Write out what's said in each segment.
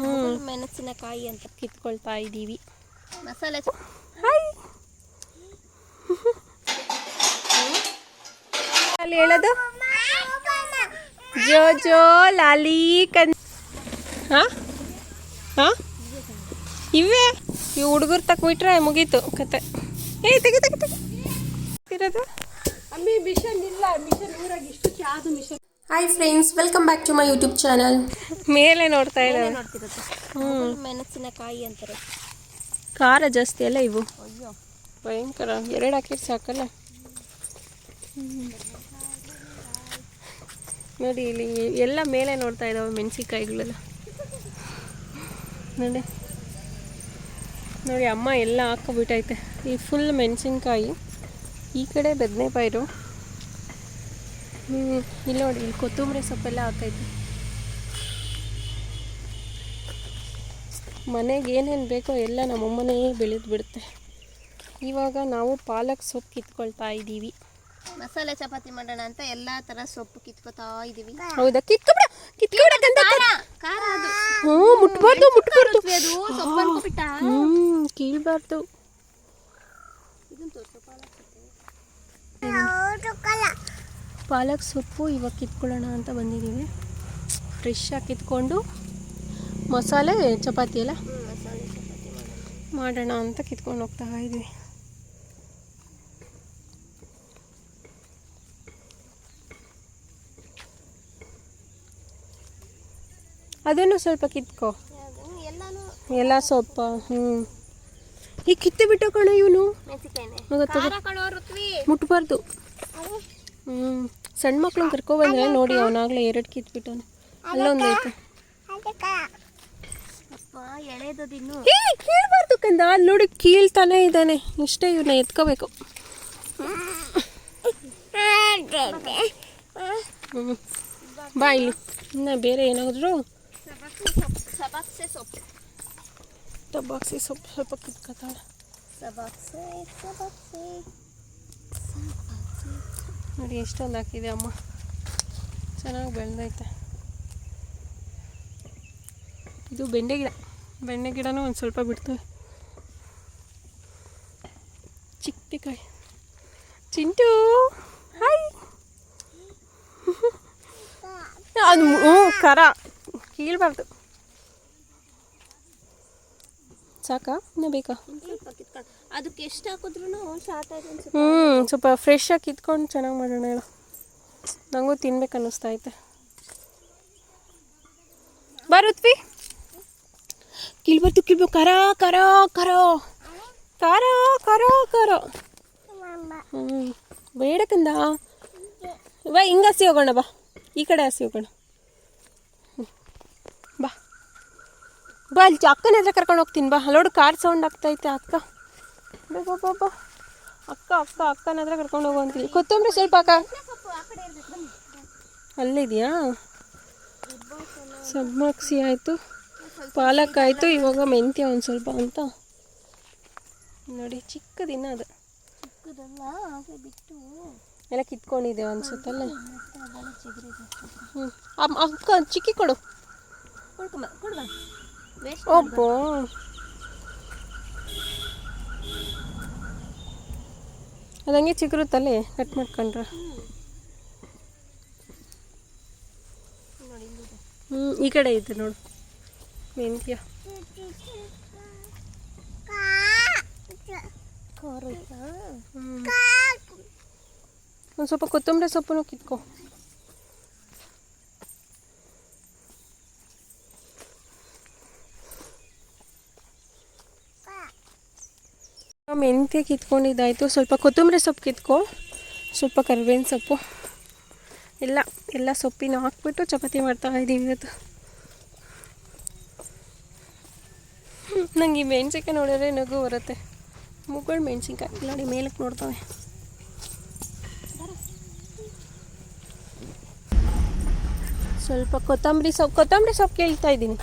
ಹ್ಞೂ ಮೆಣಸಿನಕಾಯಿ ಅಂತ ಕಿತ್ಕೊಳ್ತಾ ಇದ್ದೀವಿ. ಮಸಾಲೆ ಹಾಯ್. ಅಲ್ಲಿ ಹೇಳೋದು? ಜೋ ಜೋ ಲಾಲಿ ಕನ್ ಹಾ? ಹಾ? ಇವೇ? ಈ ಹುಡುಗರು ತಕ್ಬಿಟ್ರೆ ಮುಗೀತು ಕತೆ. ಏ ತೆಗಿ ತೆಗಿ ತೆಗಿ. ಇರೋದು? ಅಮ್ಮಿ ಮಿಷನ್ ಇಲ್ಲ. ಮಿಷನ್ ಊರಾಗ ಇಷ್ಟು ಯಾವುದು machine hi friends welcome back to my YouTube channel ಮೇಲೆ ನೋಡ್ತಾ ಇದ್ದಾರೆ ಮೆಣಸಿನಕಾಯಿ ಅಂತಾರೆ. ಖಾರ ಜಾಸ್ತಿ ಅಲ್ಲ ಇವು? ಅಯ್ಯೋ. ಭಯಂಕರ. ಎರಡು ಹಾಕಿದ್ರೆ ಸಾಕಲ್ಲ? ನೋಡಿ ಇಲ್ಲಿ ಎಲ್ಲ ಮೇಲೆ ನೋಡ್ತಾ ಇದ್ದಾವೆ ಮೆಣಸಿನ್ಕಾಯಿಗಳೆಲ್ಲ ನೋಡಿ. ನೋಡಿ ಅಮ್ಮ ಎಲ್ಲ ಹಾಕೋಬಿಟ್ಟೈತೆ. ಈ ಫುಲ್ ಮೆಣಸಿನ್ಕಾಯಿ. ಈ ಕಡೆ ಬದನೆ ಪೈರು ಹ್ಞೂ ಇಲ್ಲಿ ನೋಡಿ ಇಲ್ಲಿ ಕೊತ್ತಂಬರಿ ಸೊಪ್ಪೆಲ್ಲ ಹಾಕೈತೆ. ಮನೆಗೆ ಏನೇನು ಬೇಕೋ ಎಲ್ಲ ನಮ್ಮಮ್ಮನೇ ಬೆಳೆದು ಬಿಡುತ್ತೆ. ಇವಾಗ ನಾವು ಪಾಲಕ್ ಸೊಪ್ಪು ಕಿತ್ಕೊಳ್ತಾ ಇದ್ದೀವಿ. ಮಸಾಲೆ ಚಪಾತಿ ಮಾಡೋಣ ಅಂತ ಎಲ್ಲಾ ತರ ಸೊಪ್ಪು ಕಿತ್ಕೋತಾ ಇದೀವಿ ಹೌದಾ? ಕಿತ್ಕೊಬಿಡ ಕಿತ್ಕೊಬಿಡ ಖಾರ ಅದು. ಹ್ಞೂ ಮುಟ್ಬಾರ್ದು ಮುಟ್ಬಾರ್ದು. ಅದು ಸೊಪ್ಪು ಅನ್ಕೋಬಿಟ್ಟ? ಹ್ಞೂ ಕೀಳ್ಬಾರ್ದು. ಪಾಲಕ್ ಸೊಪ್ಪು. ಇವಾಗ ಕಿತ್ಕೊಳ್ಳೋಣ ಅಂತ ಬಂದಿದ್ದೀವಿ. ಫ್ರೆಶ್ಶಾಗಿ ಕಿತ್ಕೊಂಡು ಮಸಾಲೆ ಚಪಾತಿ ಎಲ್ಲ ಮಾಡೋಣ. ಅಂತ ಕಿತ್ಕೊಂಡು ಹೋಗ್ತಾ ಇದ್ವಿ ಅದನ್ನು ಸ್ವಲ್ಪ ಕಿತ್ಕೋ? ಎಲ್ಲ ಸೊಪ್ಪ ಹ್ಞೂ ಈ ಕಿತ್ತು ಬಿಟ್ಟು ಕಣ ಇವನು. ಮುಟ್ಬಾರ್ದು. ಹ್ಞೂ ಸಣ್ಣ ಮಕ್ಳನ್ನ ಕರ್ಕೊಬಂದ್ರೆ ನೋಡಿ ಅವನಾಗ್ಲೇ ಎರಡು ಕಿತ್ಬಿಟ್ಟವನು ಅಲ್ಲೊಂದು ಐತೆ ಏ ಕೀಳ್ಬಾರ್ದು ಕಂದ. ಅಲ್ಲಿ ನೋಡಿ ಕೀಳ್ತಾನೆ ಇದ್ದಾನೆ. ಇಷ್ಟೇ ಇವನ್ನ ಎತ್ಕೋಬೇಕು. ಬಾಯ್ ಬಾ ಇಲ್ಲಿ. ಇನ್ನು ಬೇರೆ ಏನಾದ್ರು? ಸೊಪ್ಪು. ಸ್ವಲ್ಪ ಕಿತ್ಕೋತಾಳೆ. ನೋಡಿ, ಎಷ್ಟೊಂದು ಹಾಕಿದೆ ಅಮ್ಮ. ಚೆನ್ನಾಗಿ ಬೆಳೆದೈತೆ. ಇದು ಬೆಂಡೆ ಗಿಡ. ಬೆಂಡೆ ಗಿಡನೂ ಒಂದು ಸ್ವಲ್ಪ ಬಿಡ್ತವೆ ಚಿಕ್ಕಿಕಾಯಿ. ಚಿಂಟು! ಹಾಯ್ ಅದು ಹ್ಞೂ ಖರ ಕೀಳಬಾರ್ದು. ಸಾಕಾ? ಇನ್ನೂ ಬೇಕಾ? ಅದಕ್ಕೆ ಎಷ್ಟು ಹಾಕಿದ್ರು ಶಾರ್ಟ್ ಆಗಿ ಅನ್ಸುತ್ತೆ. ಹ್ಞೂ ಸ್ವಲ್ಪ ಫ್ರೆಶ್ ಆಗಿ ಕಿತ್ಕೊಂಡು ಚೆನ್ನಾಗಿ ಮಾಡೋಣ ಹೇಳು. ನನಗೂ ತಿನ್ಬೇಕು ಅನ್ನಿಸ್ತಾ ಐತೆ. ಬರುತ್ವಿ ಕಿಲ್ಬರ್ತು ಕಿಲ್ಬ ಕರ ಕರ ಕರ. ಕರ ಕರ ಕರ. ಹ್ಞೂ ಬೇಡ ಕಂದ ಬಾ ಹಿಂಗೆ ಹಸಿ ಹೋಗೋಣ ಬಾ. ಈ ಕಡೆ ಹಸಿ ಹೋಗೋಣ. ಬಾ. ಬಾ ಅಲ್ಲಿ ಅಕ್ಕನ ಹತ್ರ ಕರ್ಕೊಂಡು ಹೋಗ್ತೀನಿ ಬಾ. ಅಲ್ಲೋಡು ಕಾರ್ ಸೌಂಡ್ ಆಗ್ತೈತೆ ಅಕ್ಕ. ಬಾ ಬಾ ಬಾ ಬಾ. ಅಕ್ಕ ಅಕ್ಕ ಅಕ್ಕನ ಹತ್ರ ಕರ್ಕೊಂಡು ಹೋಗು ಕೊತ್ತಂಬರಿ ಸ್ವಲ್ಪ ಅಕ್ಕ. ಅಲ್ಲಿದೆಯಾ ಸಬ್ಮಾಕ್ಸಿ ಆಯಿತು. ಪಾಲಕ್ ಆಯಿತು. ಇವಾಗ ಮೆಂತ್ಯ ಒಂದು ಸ್ವಲ್ಪ ಅಂತ. ನೋಡಿ ಚಿಕ್ಕದಿನ ಅದು. ಎಲ್ಲ ಕಿತ್ಕೊಂಡಿದ್ದೆ ಅನ್ಸುತ್ತಲ್ಲ. ಹ್ಞೂ ಅಕ್ಕ ಚಿಕ್ಕಿ ಕೊಡು. ಒಬ್ಬೋ. ಅದಂಗೆ ತಲೆ, ಕಟ್ ಮಾಡ್ಕೊಂಡ್ರೆ. ಹ್ಞೂ ಈ ಕಡೆ ಇದೆ ನೋಡು. ಮೆಂತ್ಯ. ಒಂದು ಸ್ವಲ್ಪ ಕೊತ್ತಂಬರಿ ಸೊಪ್ಪನ್ನು ಕಿತ್ಕೊ. ಮೆಂತ್ಯ ಕಿತ್ಕೊಂಡಿದ್ದಾಯಿತು. ಸ್ವಲ್ಪ ಕೊತ್ತಂಬರಿ ಸೊಪ್ಪು ಕಿತ್ಕೊ. ಸ್ವಲ್ಪ ಕರಿಬೇವಿನ ಸೊಪ್ಪು. ಎಲ್ಲ ಎಲ್ಲ ಸೊಪ್ಪಿನ ಹಾಕ್ಬಿಟ್ಟು ಚಪಾತಿ ಮಾಡ್ತಾ ಇದ್ದೀವಿ ಇವತ್ತು. ನಂಗೆ ಈ ಮೆಣಸಿನ್ಕಾಯಿ ನೋಡಿದ್ರೆ ನಗು ಬರುತ್ತೆ. ಮುಗಳು ಮೆಣಸಿನ್ಕಾಯಿ. ನೋಡಿ, ಮೇಲಕ್ಕೆ ನೋಡ್ತವೆ. ಸ್ವಲ್ಪ ಕೊತ್ತಂಬರಿ ಸೊಪ್ಪು ಕೊತ್ತಂಬರಿ ಸೊಪ್ಪು ಕೇಳ್ತಾ ಇದ್ದೀನಿ.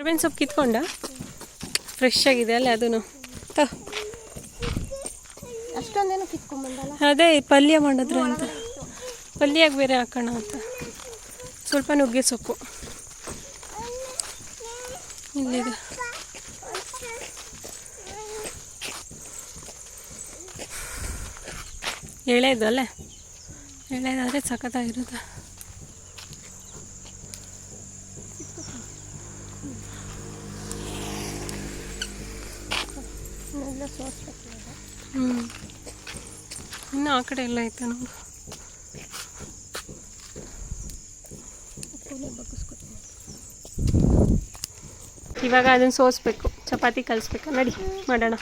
ಕರ್ಬೇವಿನ ಸೊಪ್ಪು ಕಿತ್ಕೊಂಡ? ಫ್ರೆಶ್ ಆಗಿದೆ ಅಲ್ಲ ಅದೂ ಅಷ್ಟೊಂದೇನು ಕಿತ್ಕೊಂಡ್ಬಂದಲ್ಲ? ಅದೇ ಪಲ್ಯ ಮಾಡಿದ್ರೆ ಅಂತ ಪಲ್ಯಕ್ಕೆ ಬೇರೆ ಹಾಕೋಣ ಅಂತ. ಸ್ವಲ್ಪ ನುಗ್ಗೆ ಸೊಪ್ಪು. ಇಲ್ಲಿದೆ. ಎಳೆದು ಅಲ್ಲೇ? ಎಳೆದಾದರೆ ಸಖತ್ತಾಗಿರುತ್ತೆ. ಹ್ಞೂ ಇನ್ನು ಆ ಕಡೆ ಎಲ್ಲ ಐತೆ ನೋಡು. ಇವಾಗ ಅದನ್ನು ಸೋಸ್ಬೇಕು. ಚಪಾತಿ ಕಲಿಸ್ಬೇಕು. ನಡಿ, ಮಾಡೋಣ.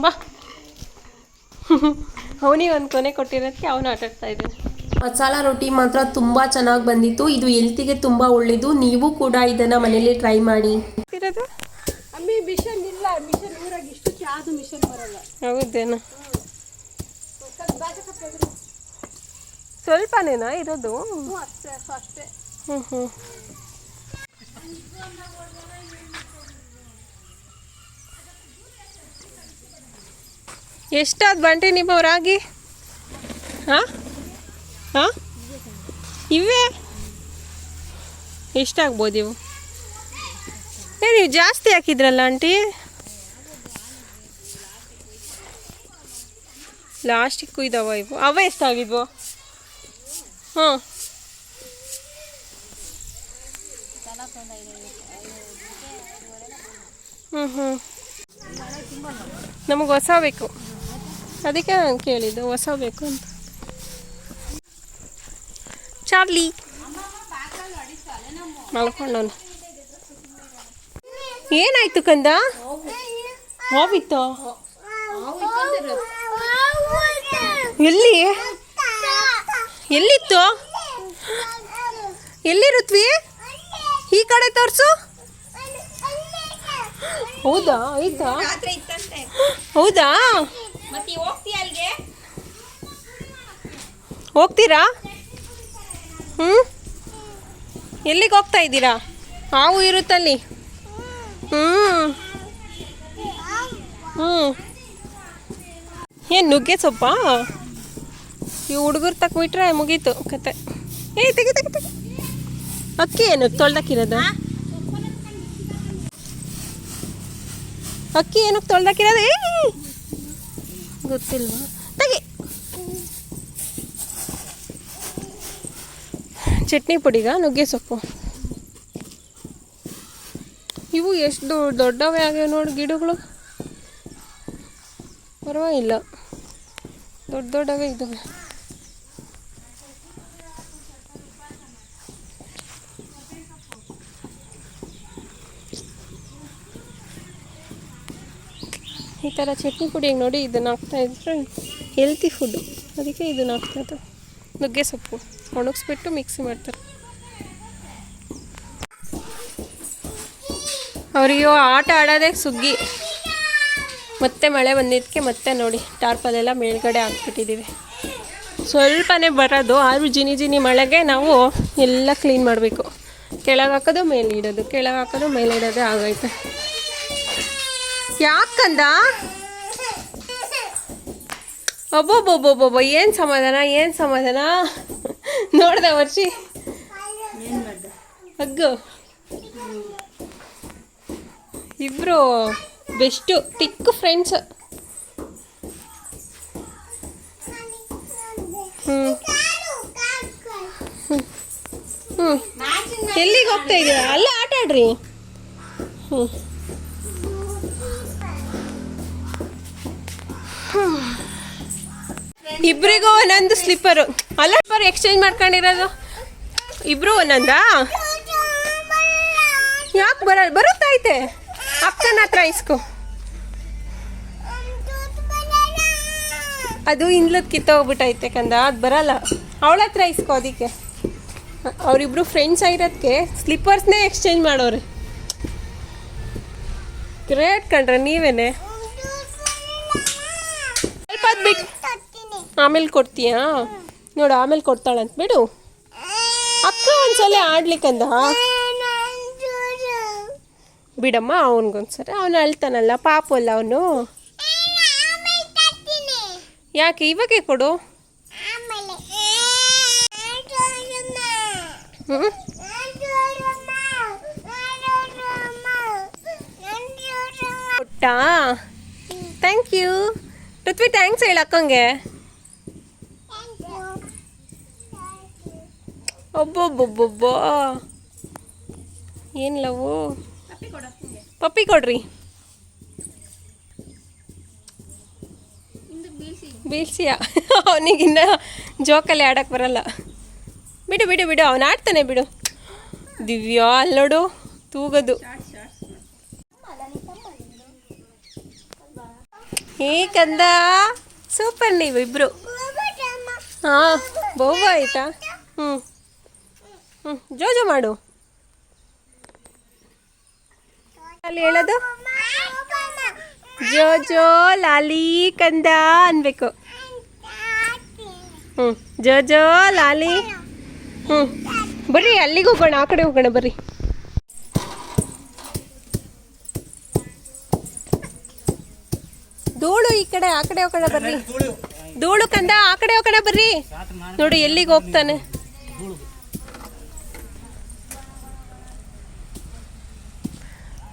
ಬಾ. ಅವನಿಗೆ ಒಂದು ಕೊನೆ ಕೊಟ್ಟಿರೋದಕ್ಕೆ ಅವನು ಆಟಾಡ್ತಾ ಇದ್ದಾನೆ. ಮಸಾಲ ರೊಟ್ಟಿ ಮಾತ್ರ ತುಂಬ ಚೆನ್ನಾಗಿ ಬಂದಿತ್ತು. ಇದು ಹೆಲ್ತಿಗೆ ತುಂಬ ಒಳ್ಳೆಯದು ನೀವು ಕೂಡ ಇದನ್ನು ಮನೇಲಿ ಟ್ರೈ ಮಾಡಿ. ಇರೋದು? ಅಮ್ಮಿ ಮಿಷನ್ ಇಲ್ಲ. ಮಿಷನ್ ಊರಾಗ ಇಷ್ಟು ಚಾದು ಮಿಷನ್ ಬರಲ್ಲ. ಹೌದೇನು? ಸ್ವಲ್ಪನೇನಾ ಇರೋದು? ಹ್ಞೂ ಹ್ಞೂ ಎಷ್ಟಾದ್ ಬಂಟಿ ನಿಮ್ಮ ರಾಗಿ ಹಾಂ? ಹಾಂ? ಇವೇ? ಎಷ್ಟಾಗ್ಬೋದು ಇವು? ಏ, ನೀವು ಜಾಸ್ತಿ ಹಾಕಿದ್ರಲ್ಲ ಆಂಟಿ? ಲಾಸ್ಟಿಕ್ಕು ಇದಾವ ಇವು. ಅವ ಎಷ್ಟಾಗಿದ್ವು? ಹಾಂ ಹ್ಞೂ ಹ್ಞೂ. ನಮಗೆ ಹೊಸ ಬೇಕು. ಅದಕ್ಕೆ ನಾನು ಕೇಳಿದ್ದು, ಹೊಸ ಬೇಕು ಅಂತ. ಚಾರ್ಲಿ ಮಲ್ಕೊಂಡವನು. ಏನಾಯ್ತು ಕಂದ? ಹೋಗಿತ್ತು ಎಲ್ಲಿ? ಎಲ್ಲಿತ್ತು? ಎಲ್ಲಿರುತ್ವಿ ಈ ಕಡೆ ತೋರಿಸು. ಹೌದಾ? ಆಯ್ತಾ? ಹೌದಾ? ಹೋಗ್ತೀರಾ? ಹ್ಞೂ ಎಲ್ಲಿಗೆ ಹೋಗ್ತಾ ಇದ್ದೀರಾ? ಹಾವು ಇರುತ್ತಲ್ಲಿ. ಹ್ಞೂ ಹ್ಞೂ ಏನು ನುಗ್ಗೆ ಸೊಪ್ಪ? ಈ ಹುಡುಗರು ತಕ್ಬಿಟ್ರೆ ಮುಗೀತು ಕತೆ. ಏ, ತೆಗಿ ತೆಗಿ ತೆಗಿ. ಅಕ್ಕಿ ಏನು ತೊಳ್ದಾಕಿರೋದ ಅಕ್ಕಿ ಏನಕ್ಕೆ ತೊಳ್ದಾಕಿರೋದು ಗೊತ್ತಿಲ್ವಾ? ಚಟ್ನಿ ಪುಡಿಗ? ನುಗ್ಗೆ ಸೊಪ್ಪು. ಇವು ಎಷ್ಟು ದೊಡ್ಡವೇ ಆಗ್ಯಾವ ನೋಡಿ ಗಿಡಗಳು. ಪರವಾಗಿಲ್ಲ. ದೊಡ್ಡ ದೊಡ್ಡವೇ ಇದ್ದಾವೆ ಈ ಥರ ಚಟ್ನಿ ಪುಡಿ ನೋಡಿ ಇದನ್ನು ಹಾಕ್ತಾ ಇದ್ರೆ ಹೆಲ್ತಿ ಫುಡ್ಡು ಅದಕ್ಕೆ ಇದನ್ನು ಹಾಕ್ತಾ ನುಗ್ಗೆ ಸೊಪ್ಪು. ಒಣಗಿಸ್ಬಿಟ್ಟು ಮಿಕ್ಸಿ ಮಾಡ್ತಾರೆ. ಅವರಿಗೆ ಆಟ ಆಡೋದೇ ಸುಗ್ಗಿ. ಮತ್ತೆ ಮಳೆ ಬಂದಿದ್ದಕ್ಕೆ ಮತ್ತೆ ನೋಡಿ, ಟಾರ್ಪಲೆಲ್ಲ ಮೇಲ್ಗಡೆ ಹಾಕ್ಬಿಟ್ಟಿದ್ದೀವಿ. ಸ್ವಲ್ಪನೇ ಬರೋದು, ಆದರೂ ಜಿನಿ ಜಿನಿ ಮಳೆಗೆ ನಾವು ಎಲ್ಲ ಕ್ಲೀನ್ ಮಾಡಬೇಕು. ಕೆಳಗೆ ಹಾಕೋದು, ಮೇಲೆ ಇಡೋದು. ಕೆಳಗೆ ಹಾಕೋದು, ಮೇಲೆ ಇಡೋದೇ ಆಗೈತೆ ಯಾಕಂದ ಒಬ್ಬೊಬ್ಬೊಬ್ಬೊಬ್ಬೊಬ್ಬ ಏನು ಸಮಾಧಾನ ಏನು ಸಮಾಧಾನ? ನೋಡ್ದೆ ವರ್ಷಿ. ಅಗ್ಗು ಇಬ್ರು ಬೆಸ್ಟು ತಿಕ್ಕು ಫ್ರೆಂಡ್ಸ್ ಹ್ಞೂ ಹ್ಞೂ ಎಲ್ಲಿಗೆ ಹೋಗ್ತಾ ಇದೀರಾ ಅಲ್ಲೇ ಆಟ ಆಡ್ರಿ. ಹ್ಞೂ ಇಬ್ರಿಗೂ ಒಂದೊಂದು ಸ್ಲಿಪ್ಪರು ಅಲ್ಲ ಎಕ್ಸ್ಚೇಂಜ್ ಮಾಡ್ಕೊಂಡಿರೋದು? ಇಬ್ರು ಒಂದೊಂದ ಯಾಕೆ ಬರ ಬರುತ್ತೈತೆ ಅಕ್ಕನ ಹತ್ರ ಇಸ್ಕೊ. ಅದು ಇಂದ್ಲದ್ ಕಿತ್ತೋಗ್ಬಿಟ್ಟೈತೆ ಕಂದ, ಅದು ಬರಲ್ಲ. ಅವಳ ಹತ್ರ ಇಸ್ಕೊ ಅದಕ್ಕೆ. ಅವರಿಬ್ರು ಫ್ರೆಂಡ್ಸ್ ಆಗಿರೋದಕ್ಕೆ ಸ್ಲಿಪ್ಪರ್ಸ್ನೇ ಎಕ್ಸ್ಚೇಂಜ್ ಮಾಡೋರು. ಗ್ರೇಟ್ ಕಂಡ್ರೆ ನೀವೇನೆ? ಸ್ವಲ್ಪ ಬಿಟ್ಟು ಆಮೇಲೆ ಕೊಡ್ತೀಯಾ? ನೋಡು, ಆಮೇಲೆ ಕೊಡ್ತಾಳಂತ ಬಿಡು. ಅಕ್ಕ ಒಂದ್ಸಲ ಆಡ್ಲಿಕ್ಕಂದ? ಬಿಡಮ್ಮ, ಅವನಿಗೊಂದ್ಸರಿ. ಅವನು ಅಳ್ತಾನಲ್ಲ ಪಾಪು ಅಲ್ಲ ಅವನು? ಯಾಕೆ, ಇವಾಗೆ ಕೊಡು. ಹ್ಞೂ ಕೊಟ್ಟ? ಥ್ಯಾಂಕ್ ಯು ಪೃಥ್ವಿ ಥ್ಯಾಂಕ್ಸ್ ಹೇಳ ಅಕ್ಕಂಗೆ. ಒಬ್ಬೊಬ್ಬೊಬ್ಬೊಬ್ಬ ಏನು ಲವು? ಪಪ್ಪಿ ಕೊಡ್ರಿ. ಬೀಳ್ಸಿಯ? ಅವನಿಗಿನ್ನ ಜೋಕಲ್ಲಿ ಆಡಕ್ಕೆ ಬರಲ್ಲ. ಬಿಡು ಬಿಡು ಬಿಡು, ಅವನು ಆಡ್ತಾನೆ ಬಿಡು. ದಿವ್ಯಾ ಅಲ್ಲೋಡು ತೂಗದು. ಈ ಕಂದ, ಸೂಪರ್ ನೀವು ಇಬ್ರು. ಹಾಂ ಬಹು ಆಯ್ತಾ? ಹ್ಞೂ ಹ್ಞೂ ಜೋಜೋ ಮಾಡು. ಅಲ್ಲಿ ಹೇಳೋದು? ಜೋಜೋ ಲಾಲಿ ಕಂದ ಅನ್ಬೇಕು. ಹ್ಞೂ ಜೋಜೋ ಲಾಲಿ. ಹ್ಞೂ ಬರ್ರಿ, ಅಲ್ಲಿಗೆ ಹೋಗೋಣ, ಆ ಕಡೆ ಹೋಗೋಣ, ಬರ್ರಿ. ಧೂಳು ಈ ಕಡೆ, ಆ ಕಡೆ ಹೋಗೋಣ, ಬರ್ರಿ. ಧೂಳು ಕಂದ, ಆ ಕಡೆ ಹೋಗೋಣ, ಬರ್ರಿ. ನೋಡಿ, ಎಲ್ಲಿಗೆ ಹೋಗ್ತಾನೆ?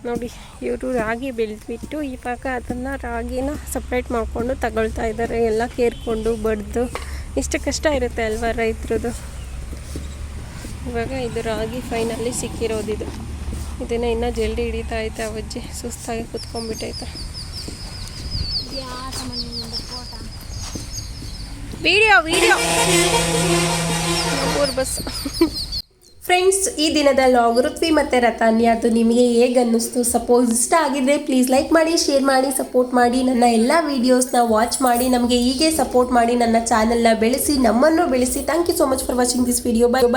ನೋಡಿ, ಇವರು ರಾಗಿ ಬೆಳೆದ್ಬಿಟ್ಟು ಇವಾಗ ಅದನ್ನು ರಾಗಿನ ಸಪ್ರೇಟ್ ಮಾಡಿಕೊಂಡು ತಗೊಳ್ತಾ ಇದ್ದಾರೆ ಎಲ್ಲ ಕೇರ್ಕೊಂಡು ಬಡ್ದು ಇಷ್ಟು ಕಷ್ಟ ಇರುತ್ತೆ ಅಲ್ವಾ ರೈತರದು? ಇವಾಗ ಇದು ರಾಗಿ ಫೈನಲ್ಲಿ ಸಿಕ್ಕಿರೋದಿದು ಇದನ್ನು ಇನ್ನೂ ಜಲ್ದಿ ಹಿಡಿತಾ ಐತೆ ಅವಜ್ಜಿ. ಸುಸ್ತಾಗಿ ಕುತ್ಕೊಂಡ್ಬಿಟ್ಟೈತೆ ವಿಡಿಯೋ ವಿಡಿಯೋ ಊರು ಬಸ್ ಫ್ರೆಂಡ್ಸ್ ಈ ದಿನದ ಲಾಗ್ ಋತ್ವಿ ಮತ್ತು ರತಾನ್ಯ ಅದು ನಿಮಗೆ ಹೇಗೆ ಅನ್ನಿಸ್ತು ಸಪೋಸ್ ಇಷ್ಟ ಆಗಿದ್ರೆ ಪ್ಲೀಸ್ ಲೈಕ್ ಮಾಡಿ ಶೇರ್ ಮಾಡಿ ಸಪೋರ್ಟ್ ಮಾಡಿ ನನ್ನ ಎಲ್ಲ ವೀಡಿಯೋಸ್ನ ವಾಚ್ ಮಾಡಿ, ನಮಗೆ ಹೀಗೆ ಸಪೋರ್ಟ್ ಮಾಡಿ ನನ್ನ ಚಾನೆಲ್ನ ಬೆಳೆಸಿ, ನಮ್ಮನ್ನು ಬೆಳೆಸಿ. Thank you so much for watching this video bye bye